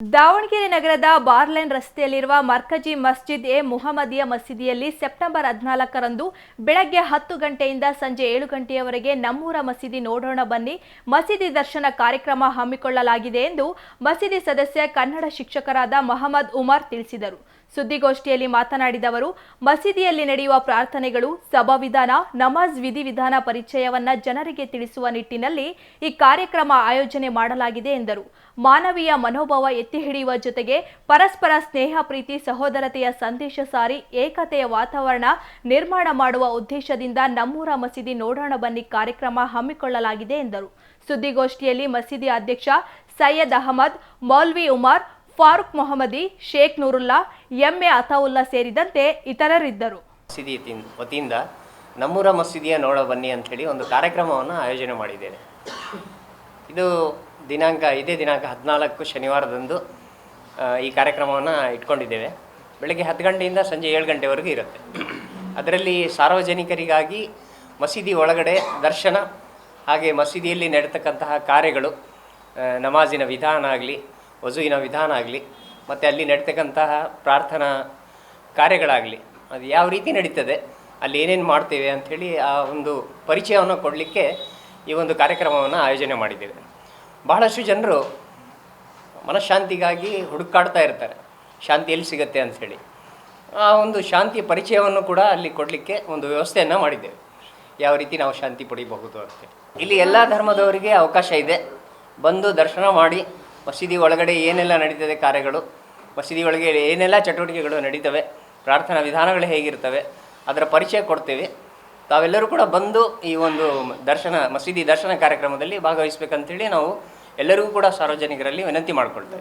ದಾವಣಗೆರೆ ನಗರದ ಬಾರ್ಲೈನ್ ರಸ್ತೆಯಲ್ಲಿರುವ ಮರ್ಕಜಿ ಮಸ್ಜಿದ್ ಎ ಮುಹಮ್ಮದಿಯ ಮಸೀದಿಯಲ್ಲಿ ಸೆಪ್ಟೆಂಬರ್ ಹದಿನಾಲ್ಕರಂದು ಬೆಳಗ್ಗೆ ಹತ್ತು ಗಂಟೆಯಿಂದ ಸಂಜೆ ಏಳು ಗಂಟೆಯವರೆಗೆ ನಮ್ಮೂರ ಮಸೀದಿ ನೋಡೋಣ ಬನ್ನಿ, ಮಸೀದಿ ದರ್ಶನ ಕಾರ್ಯಕ್ರಮ ಹಮ್ಮಿಕೊಳ್ಳಲಾಗಿದೆ ಎಂದು ಮಸೀದಿ ಸದಸ್ಯ ಕನ್ನಡ ಶಿಕ್ಷಕರಾದ ಮಹಮ್ಮದ್ ಉಮರ್ ತಿಳಿಸಿದರು. ಸುದ್ದಿಗೋಷ್ಠಿಯಲ್ಲಿ ಮಾತನಾಡಿದ ಅವರು, ಮಸೀದಿಯಲ್ಲಿ ನಡೆಯುವ ಪ್ರಾರ್ಥನೆಗಳು, ಸಭಾವಿಧಾನ, ನಮಾಜ್ ವಿಧಿವಿಧಾನ ಪರಿಚಯವನ್ನ ಜನರಿಗೆ ತಿಳಿಸುವ ನಿಟ್ಟಿನಲ್ಲಿ ಈ ಕಾರ್ಯಕ್ರಮ ಆಯೋಜನೆ ಮಾಡಲಾಗಿದೆ ಎಂದರು. ಮಾನವೀಯ ಮನೋಭಾವ ಎತ್ತಿ ಹಿಡಿಯುವ ಜೊತೆಗೆ ಪರಸ್ಪರ ಸ್ನೇಹ, ಪ್ರೀತಿ, ಸಹೋದರತೆಯ ಸಂದೇಶ ಸಾರಿ, ಏಕತೆಯ ವಾತಾವರಣ ನಿರ್ಮಾಣ ಮಾಡುವ ಉದ್ದೇಶದಿಂದ ನಮ್ಮೂರ ಮಸೀದಿ ನೋಡೋಣ ಬನ್ನಿ ಕಾರ್ಯಕ್ರಮ ಹಮ್ಮಿಕೊಳ್ಳಲಾಗಿದೆ ಎಂದರು. ಸುದ್ದಿಗೋಷ್ಠಿಯಲ್ಲಿ ಮಸೀದಿ ಅಧ್ಯಕ್ಷ ಸೈಯದ್ ಅಹಮದ್, ಮೌಲ್ವಿ ಉಮಾರ್ ಫಾರೂಕ್ ಮೊಹಮ್ಮದಿ, ಶೇಖ್ ನೂರುಲ್ಲಾ, ಎ ಅತಾವುಲ್ಲಾ ಸೇರಿದಂತೆ ಇತರರಿದ್ದರು. ಮಸೀದಿ ವತಿಯಿಂದ ನಮ್ಮೂರ ಮಸೀದಿಯ ನೋಡ ಬನ್ನಿ ಅಂಥೇಳಿ ಒಂದು ಕಾರ್ಯಕ್ರಮವನ್ನು ಆಯೋಜನೆ ಮಾಡಿದ್ದೇನೆ. ಇದು ದಿನಾಂಕ ಇದೇ ದಿನಾಂಕ ಹದಿನಾಲ್ಕು ಶನಿವಾರದಂದು ಈ ಕಾರ್ಯಕ್ರಮವನ್ನು ಇಟ್ಕೊಂಡಿದ್ದೇವೆ. ಬೆಳಗ್ಗೆ ಹತ್ತು ಗಂಟೆಯಿಂದ ಸಂಜೆ ಏಳು ಗಂಟೆವರೆಗೂ ಇರುತ್ತೆ. ಅದರಲ್ಲಿ ಸಾರ್ವಜನಿಕರಿಗಾಗಿ ಮಸೀದಿ ಒಳಗಡೆ ದರ್ಶನ, ಹಾಗೆ ಮಸೀದಿಯಲ್ಲಿ ನಡೆತಕ್ಕಂತಹ ಕಾರ್ಯಗಳು ನಮಾಜಿನ ವಿಧಾನ ಆಗಲಿ ವಜುವಿನ ವಿಧಾನ ಆಗಲಿ, ಮತ್ತು ಅಲ್ಲಿ ನಡೀತಕ್ಕಂತಹ ಪ್ರಾರ್ಥನಾ ಕಾರ್ಯಗಳಾಗಲಿ, ಅದು ಯಾವ ರೀತಿ ನಡೀತದೆ, ಅಲ್ಲಿ ಏನೇನು ಮಾಡ್ತೇವೆ ಅಂಥೇಳಿ ಆ ಒಂದು ಪರಿಚಯವನ್ನು ಕೊಡಲಿಕ್ಕೆ ಈ ಒಂದು ಕಾರ್ಯಕ್ರಮವನ್ನು ಆಯೋಜನೆ ಮಾಡಿದ್ದೇವೆ. ಬಹಳಷ್ಟು ಜನರು ಮನಃಶಾಂತಿಗಾಗಿ ಹುಡುಕಾಡ್ತಾ ಇರ್ತಾರೆ, ಶಾಂತಿ ಎಲ್ಲಿ ಸಿಗುತ್ತೆ ಅಂಥೇಳಿ. ಆ ಒಂದು ಶಾಂತಿ ಪರಿಚಯವನ್ನು ಕೂಡ ಅಲ್ಲಿ ಕೊಡಲಿಕ್ಕೆ ಒಂದು ವ್ಯವಸ್ಥೆಯನ್ನು ಮಾಡಿದ್ದೇವೆ. ಯಾವ ರೀತಿ ನಾವು ಶಾಂತಿ ಪಡಿಬಹುದು ಅಂತೇಳಿ ಇಲ್ಲಿ ಎಲ್ಲ ಧರ್ಮದವರಿಗೆ ಅವಕಾಶ ಇದೆ. ಬಂದು ದರ್ಶನ ಮಾಡಿ ಮಸೀದಿ ಒಳಗಡೆ ಏನೆಲ್ಲ ನಡೀತದೆ ಕಾರ್ಯಗಳು? ಮಸೀದಿ ಒಳಗೆ ಏನೆಲ್ಲ ಚಟುವಟಿಕೆಗಳು ನಡೀತವೆ? ಪ್ರಾರ್ಥನಾ ವಿಧಾನಗಳು ಹೇಗಿರ್ತವೆ? ಅದರ ಪರಿಚಯ ಕೊಡ್ತೇವೆ. ತಾವೆಲ್ಲರೂ ಕೂಡ ಬಂದು ಈ ಒಂದು ದರ್ಶನ, ಮಸೀದಿ ದರ್ಶನ ಕಾರ್ಯಕ್ರಮದಲ್ಲಿ ಭಾಗವಹಿಸಬೇಕಂತೇಳಿ ನಾವು ಎಲ್ಲರಿಗೂ ಕೂಡ ಸಾರ್ವಜನಿಕರಲ್ಲಿ ವಿನಂತಿ ಮಾಡಿಕೊಳ್ತೇವೆ.